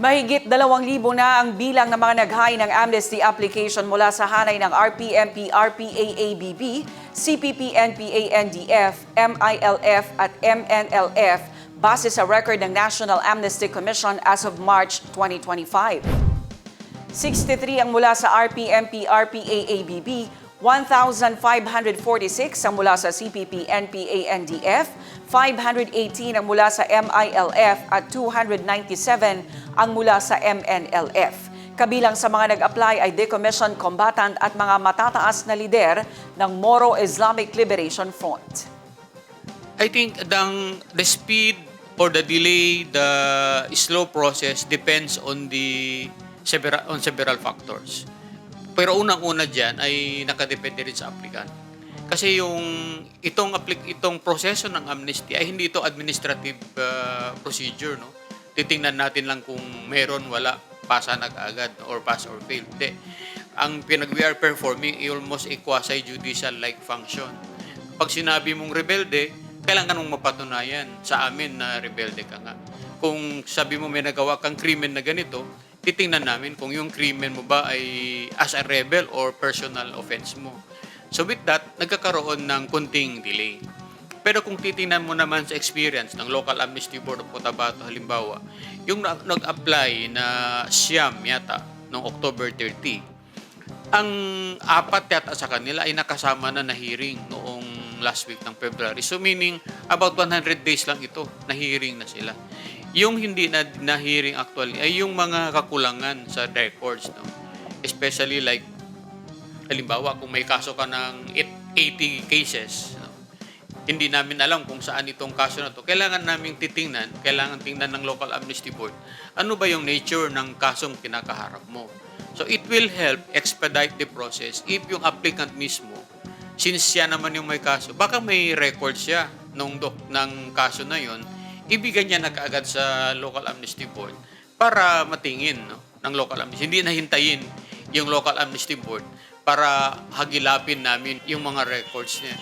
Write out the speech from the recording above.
Mahigit 2,000 na ang bilang ng mga naghain ng amnesty application mula sa hanay ng RPMP, RPAABB, CPP, NPA, NDF, MILF at MNLF base sa record ng National Amnesty Commission as of March 2025. 63 ang mula sa RPMP, RPAABB, 1,546 ang mula sa CPP, NPA, NDF, 518 ang mula sa MILF at 297 ang mula sa MNLF. Kabilang sa mga nag-apply ay decommissioned combatant at mga matataas na lider ng Moro Islamic Liberation Front. I think the, the speed or the delay, the slow process depends on the several on several factors. Pero unang-una diyan ay nakadepende rin sa applicant. Kasi yung itong applic itong proseso ng amnesty ay hindi ito administrative uh, procedure, no. Titingnan natin lang kung meron wala pasa na agad or pass or fail. Hindi. Ang pinag we are performing almost a quasi-judicial like function pag sinabi mong rebelde, kailangan mong mapatunayan sa amin na rebelde ka nga. Kung sabi mo may nagawa kang krimen na ganito, titingnan namin kung yung krimen mo ba ay as a rebel or personal offense mo. So with that, nagkakaroon ng kunting delay. Pero kung titingnan mo naman sa experience ng Local Amnesty Board of Cotabato halimbawa, yung na- nag-apply na siyam yata noong October 30, ang apat yata sa kanila ay nakasama na na hearing noong last week ng February. So meaning about 100 days lang ito na hearing na sila. Yung hindi na, na hearing actually ay yung mga kakulangan sa records no. Especially like halimbawa kung may kaso ka ng 80 cases no? hindi namin alam kung saan itong kaso na to. Kailangan naming titingnan, kailangan tingnan ng local amnesty board, ano ba yung nature ng kasong kinakaharap mo. So it will help expedite the process if yung applicant mismo, since siya naman yung may kaso, baka may record siya nung dok, ng kaso na yon, ibigay niya na kaagad sa local amnesty board para matingin no, ng local amnesty. Hindi na hintayin yung local amnesty board para hagilapin namin yung mga records niya.